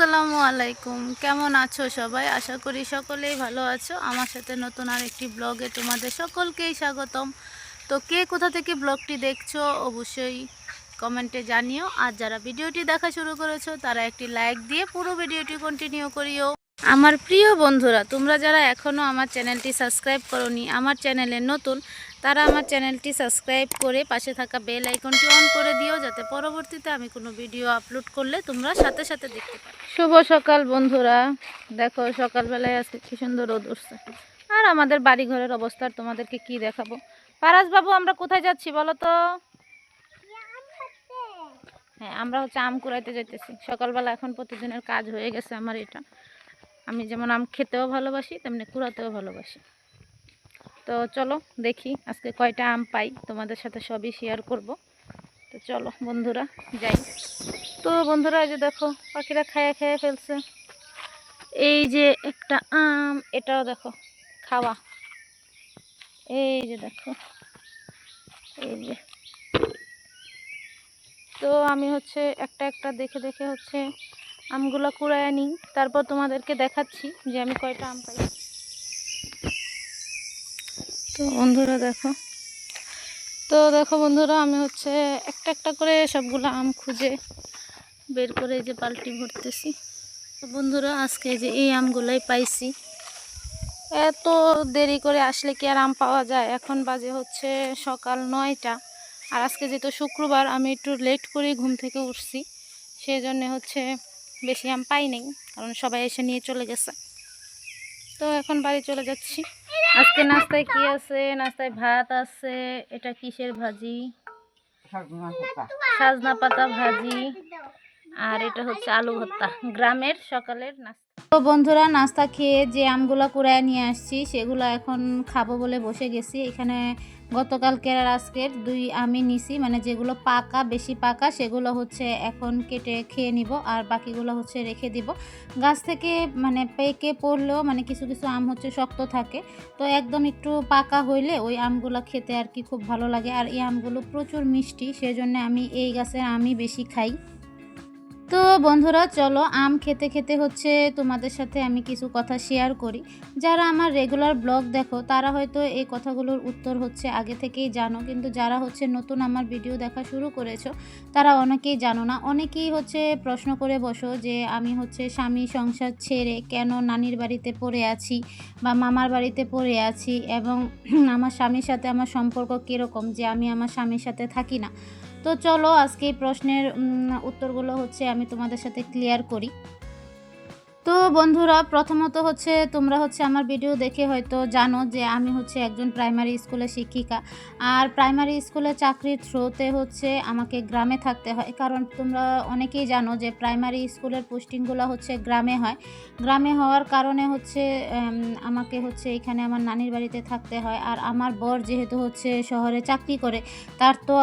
আসসালামু আলাইকুম। কেমন আছো সবাই? আশা করি সকলেই ভালো আছো। আমার সাথে নতুন আর একটি ব্লগে তোমাদের সকলকেই স্বাগতম। তো কে কোথা থেকে ব্লগটি দেখছ অবশ্যই কমেন্টে জানিও। আর যারা ভিডিওটি দেখা শুরু করেছ, তারা একটি লাইক দিয়ে পুরো ভিডিওটি কন্টিনিউ করিও। আমার প্রিয় বন্ধুরা, তোমরা যারা এখনও আমার চ্যানেলটি সাবস্ক্রাইব করনি, আমার চ্যানেলে নতুন, তারা আমার চ্যানেলটি সাবস্ক্রাইব করে পাশে থাকা বেল আইকনটি অন করে দিও, যাতে পরবর্তীতে আমি কোনো ভিডিও আপলোড করলে তোমরা সাথে সাথে দেখতে পারো। শুভ সকাল বন্ধুরা। দেখো, সকালবেলায় আজকে কি সুন্দর রোদ উঠছে। আর আমাদের বাড়ি ঘরের অবস্থা তোমাদেরকে কি দেখাবো? বাবু আমরা কোথায় যাচ্ছি বলো তো? হ্যাঁ আমরা হচ্ছে আম কুড়াইতে যাইতেছি। সকালবেলা এখন প্রতিদিনের কাজ হয়ে গেছে আমার এটা। আমি যেমন আম খেতেও ভালোবাসি, তেমনি কুড়াতেও ভালোবাসি। তো চলো দেখি আজকে কয়টা আম পাই, তোমাদের সাথে সবই শেয়ার করব। তো চলো বন্ধুরা, যাই। তো বন্ধুরা যে দেখো, পাখিরা খায়া খেয়ে ফেলছে। এই যে একটা আম, এটাও দেখো, খাওয়া। এই যে দেখো, এই যে। তো আমি হচ্ছে একটা একটা দেখে দেখে হচ্ছে আমগুলো কুড়ায় নিই তারপর তোমাদেরকে দেখাচ্ছি যে আমি কয়টা আম পাই। তো বন্ধুরা দেখো। তো দেখো বন্ধুরা, আমি হচ্ছে একটা একটা করে সবগুলো আম খুঁজে বের করে যে পাল্টি ভরতেছি। তো বন্ধুরা, আজকে যে এই আমগুলোই পাইছি। এত দেরি করে আসলে কি আর আম পাওয়া যায়? এখন বাজে হচ্ছে সকাল নয়টা। আর আজকে যেহেতু শুক্রবার, আমি একটু লেট করে ঘুম থেকে উঠছি। সেই জন্যে হচ্ছে বেশি আম পাই নাই, কারণ সবাই এসে নিয়ে চলে গেছে। তো এখন বাড়ি চলে যাচ্ছি। আজকে নাস্তায় কি আছে? নাস্তায় ভাত আছে। এটা কিসের ভাজি? সাজনা পাতা ভাজি। আর এটা হচ্ছে আলু ভর্তা। গ্রামের সকালের নাস্তা। তো বন্ধুরা, নাস্তা খেয়ে যে আমগুলো কুড়ায় নিয়ে আসছি, সেগুলো এখন খাব বলে বসে গেছি। এখানে গতকালকের আর আজকের দুই আমি নিছি মানে যেগুলো পাকা, বেশি পাকা, সেগুলো হচ্ছে এখন কেটে খেয়ে নিব, আর বাকিগুলো হচ্ছে রেখে দিব। গাছ থেকে মানে পেকে পড়লেও মানে কিছু কিছু আম হচ্ছে শক্ত থাকে, তো একদম একটু পাকা হইলে ওই আমগুলো খেতে আর কি খুব ভালো লাগে। আর এই আমগুলো প্রচুর মিষ্টি, সেজন্য আমি এই গাছের আমই বেশি খাই। তো বন্ধুরা, চলো আম খেতে খেতে হচ্ছে তোমাদের সাথে আমি কিছু কথা শেয়ার করি। যারা আমার রেগুলার ব্লগ দেখো, তারা হয়তো এই কথাগুলোর উত্তর হচ্ছে আগে থেকেই জানো। কিন্তু যারা হচ্ছে নতুন আমার ভিডিও দেখা শুরু করেছ, তারা অনেকেই জানো না। অনেকেই হচ্ছে প্রশ্ন করে বসো যে আমি হচ্ছে স্বামী সংসার ছেড়ে কেন নানির বাড়িতে পড়ে আছি বা মামার বাড়িতে পড়ে আছি এবং আমার স্বামীর সাথে আমার সম্পর্ক কীরকম যে আমি আমার স্বামীর সাথে থাকি না। তো চলো আজকে এই প্রশ্নের উত্তরগুলো হচ্ছে আমি তোমাদের সাথে ক্লিয়ার করি। তো বন্ধুরা, প্রথমত হচ্ছে তোমরা হচ্ছে আমার ভিডিও দেখে হয়তো জানো যে আমি হচ্ছে একজন প্রাইমারি স্কুলের শিক্ষিকা। আর প্রাইমারি স্কুলে চাকরির থ্রোতে হচ্ছে আমাকে গ্রামে থাকতে হয়। কারণ তোমরা অনেকেই জানো যে প্রাইমারি স্কুলের পোস্টিংগুলো হচ্ছে গ্রামে হয়। গ্রামে হওয়ার কারণে হচ্ছে আমাকে হচ্ছে এখানে আমার নানির বাড়িতে থাকতে হয়। আর আমার বর যেহেতু হচ্ছে শহরে চাকরি করে, তার তো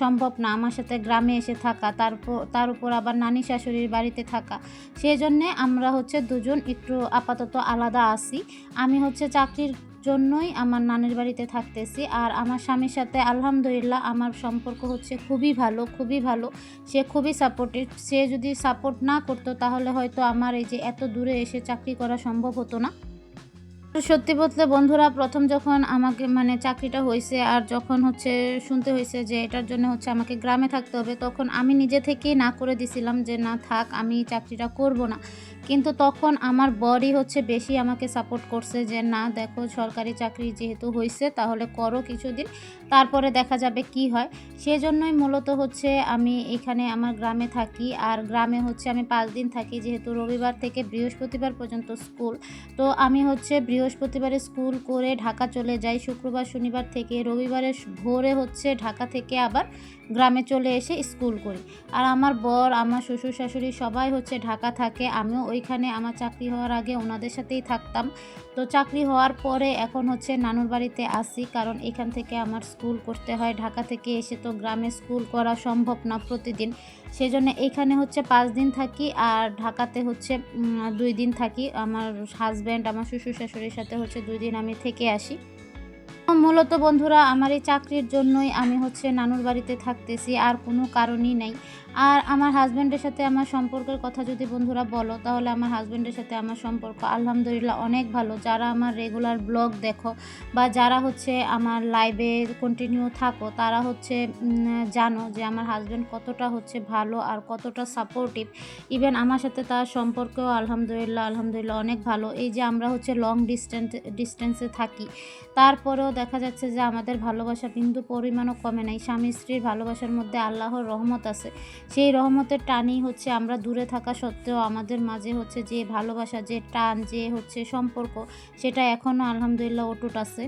সম্ভব না আমার সাথে গ্রামে এসে থাকা। তারপর, তার উপর আবার নানি শাশুড়ির বাড়িতে থাকা। সেই জন্যে আমরা হচ্ছে দুজন একটু আপাতত আলাদা আছি। আমি হচ্ছে চাকরির জন্যই আমার নানির বাড়িতে থাকতেছি আর আমার স্বামীর সাথে আলহামদুলিল্লাহ আমার সম্পর্ক হচ্ছে খুবই ভালো খুবই ভালো। সে খুবই সাপোর্টিভ সে যদি সাপোর্ট না করতো তাহলে হয়তো আমার এই যে এত দূরে এসে চাকরি করা সম্ভব হতো না। সত্যি বলতে বন্ধুরা, প্রথম যখন আমাকে মানে চাকরিটা হয়েছে আর যখন হচ্ছে শুনতে হয়েছে যে এটার জন্য হচ্ছে আমাকে গ্রামে থাকতে হবে, তখন আমি নিজে থেকেই না করে দিছিলাম যে না থাক, আমি চাকরিটা করব না। কিন্তু তখন আমার বরই হচ্ছে বেশি আমাকে সাপোর্ট করছে যে, না, দেখো সরকারি চাকরি যেহেতু হয়েছে তাহলে করো কিছুদিন, তারপরে দেখা যাবে কি হয়। সেজন্যই মূলত হচ্ছে আমি এখানে আমার গ্রামে থাকি। আর গ্রামে হচ্ছে আমি পাঁচ দিন থাকি, যেহেতু রবিবার থেকে বৃহস্পতিবার পর্যন্ত স্কুল তো আমি হচ্ছে বৃহস্পতিবারে স্কুল করে ঢাকা চলে যাই। শুক্রবার, শনিবার থেকে রবিবারে ভোরে হচ্ছে ঢাকা থেকে আবার গ্রামে চলে এসে স্কুল করি। আর আমার বর, আমার শ্বশুর শাশুড়ি সবাই হচ্ছে ঢাকা থাকে, আমিও ওইখানে আমার চাকরি হওয়ার আগে ওনাদের সাথেই থাকতাম। তো চাকরি হওয়ার পরে এখন হচ্ছে নানুর বাড়িতে আসি, কারণ এখান থেকে আমার স্কুল করতে হয়। ঢাকা থেকে এসে তো গ্রামে স্কুল করা সম্ভব না প্রতিদিন। সেই জন্য এখানে হচ্ছে পাঁচ দিন থাকি আর ঢাকাতে হচ্ছে দুই দিন থাকি। আমার হাজব্যান্ড আমার শ্বশুর শাশুড়ির সাথে হচ্ছে দুই দিন আমি থেকে আসি। মূলত বন্ধুরা, আমার এই চাকরির জন্যই আমি হচ্ছে নানুর বাড়িতে থাকতেছি, আর কোনো কারণই নেই। আর আমার হাজব্যান্ডের সাথে আমার সম্পর্কের কথা যদি বন্ধুরা বলো, তাহলে আমার হাজব্যান্ডের সাথে আমার সম্পর্ক আলহামদুলিল্লাহ অনেক ভালো। যারা আমার রেগুলার ব্লগ দেখো, বা যারা হচ্ছে আমার লাইভে কন্টিনিউ থাকো, তারা হচ্ছে জানো যে আমার হাজব্যান্ড কতটা হচ্ছে ভালো আর কতটা সাপোর্টিভ ইভেন আমার সাথে তার সম্পর্কেও আলহামদুলিল্লাহ আলহামদুলিল্লাহ অনেক ভালো। এই যে আমরা হচ্ছে লং ডিস্টেন্স ডিস্টেন্সে থাকি, তারপরেও দেখা যাচ্ছে যে আমাদের ভালোবাসা বিন্দু পরিমাণও কমে নাই। স্বামী স্ত্রীর ভালোবাসার মধ্যে আল্লাহর রহমত আছে। সেই রহমতের টানই হচ্ছে আমরা দূরে থাকা সত্ত্বেও আমাদের মাঝে হচ্ছে যে ভালোবাসা, যে টান, যে হচ্ছে সম্পর্ক, সেটা এখনও আলহামদুলিল্লাহ অটুট আছে।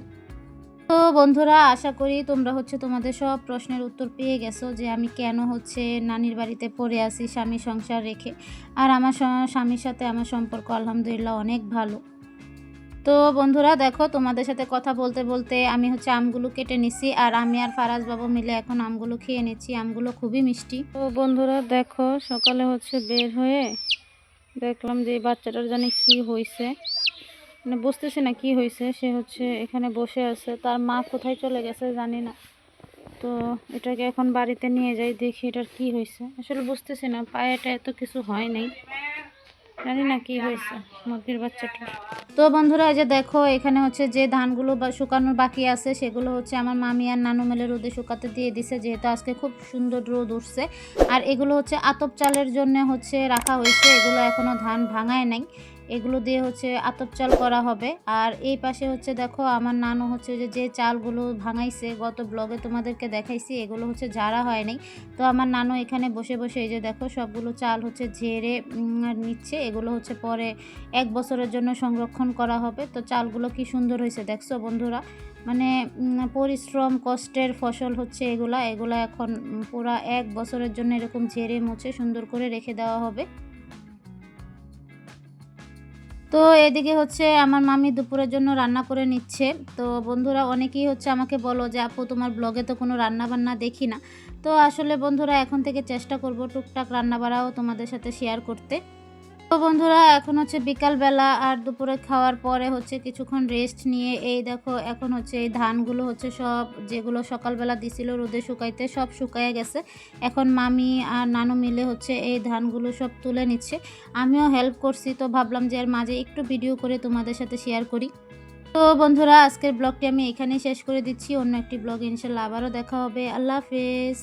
তো বন্ধুরা, আশা করি তোমরা হচ্ছে তোমাদের সব প্রশ্নের উত্তর পেয়ে গেছো যে আমি কেন হচ্ছে নানির বাড়িতে পড়ে আসি স্বামী সংসার রেখে। আর আমার স্বামীর সাথে আমার সম্পর্ক আলহামদুলিল্লাহ অনেক ভালো। তো বন্ধুরা দেখো, তোমাদের সাথে কথা বলতে বলতে আমি হচ্ছে আমগুলো কেটে নিছি আর আমি আর ফারাজ বাবু মিলে এখন আমগুলো খেয়ে নিচ্ছি। আমগুলো খুবই মিষ্টি। তো বন্ধুরা দেখো, সকালে হচ্ছে বের হয়ে দেখলাম যে বাচ্চাটার জানি কি হয়েছে মানে বুঝতেছি না কি হয়েছে সে হচ্ছে এখানে বসে আছে। তার মা কোথায় চলে গেছে জানি না। তো এটাকে এখন বাড়িতে নিয়ে যাই, দেখি এটার কি হয়েছে আসলে বুঝতেছি না, পায়েটা এত কিছু হয় নাই। জানি না কি হয়েছে, মুরগির বাচ্চাটা। তো বন্ধুরা, এই যে দেখো, এখানে হচ্ছে যে ধানগুলো শুকানোর বাকি আছে, সেগুলো হচ্ছে আমার মামি আর নানু মেলে রোদে শুকাতে দিয়ে দিছে, যেহেতু আজকে খুব সুন্দর রোদ উঠছে। আর এগুলো হচ্ছে আতপ চালের জন্য হচ্ছে রাখা হয়েছে, এগুলো এখনও ধান ভাঙায় নাই। এগুলো দিয়ে হচ্ছে আতপ চাল করা হবে। আর এই পাশে হচ্ছে দেখো আমার নানু হচ্ছে যে যে চালগুলো ভাঙাইছে, গত ব্লগে তোমাদেরকে দেখাইছি, এগুলো হচ্ছে ঝাড়া হয় নাই। তো আমার নানু এখানে বসে বসে এই যে দেখো সবগুলো চাল হচ্ছে ঝেড়ে নিচ্ছে। এগুলো হচ্ছে পরে এক বছরের জন্য সংরক্ষণ করা হবে। তো চালগুলো কি সুন্দর হয়েছে দেখছ বন্ধুরা? মানে পরিশ্রম, কষ্টের ফসল হচ্ছে এগুলা। এগুলা এখন পুরা এক বছরের জন্য এরকম ঝেড়ে মুছে সুন্দর করে রেখে দেওয়া হবে। তো এদিকে হচ্ছে আমার মামি দুপুরের জন্য রান্না করে নিচ্ছে। তো বন্ধুরা অনেকেই হচ্ছে আমাকে বলো যে, আপু, তোমার ব্লগে তো কোনো রান্না বান্না দেখি না। তো আসলে বন্ধুরা এখন থেকে চেষ্টা করব টুকটাক রান্না বাড়াও তোমাদের সাথে শেয়ার করতে। তো বন্ধুরা, এখন হচ্ছে বিকালবেলা আর দুপুরে খাওয়ার পরে হচ্ছে কিছুক্ষণ রেস্ট নিয়ে এই দেখো, এখন হচ্ছে এই ধানগুলো হচ্ছে সব যেগুলো সকালবেলা দিছিল রোদে শুকাইতে সব শুকায় গেছে। এখন মামি আর নানু মিলে হচ্ছে এই ধানগুলো সব তুলে নিচ্ছে। আমিও হেল্প করছি, তো ভাবলাম যে এর মাঝে একটু ভিডিও করে তোমাদের সাথে শেয়ার করি। তো বন্ধুরা, আজকের ব্লগটি আমি এখানেই শেষ করে দিচ্ছি। অন্য একটি ব্লগ ইনশাল্লাহ আবারও দেখা হবে। আল্লাহ হাফেজ।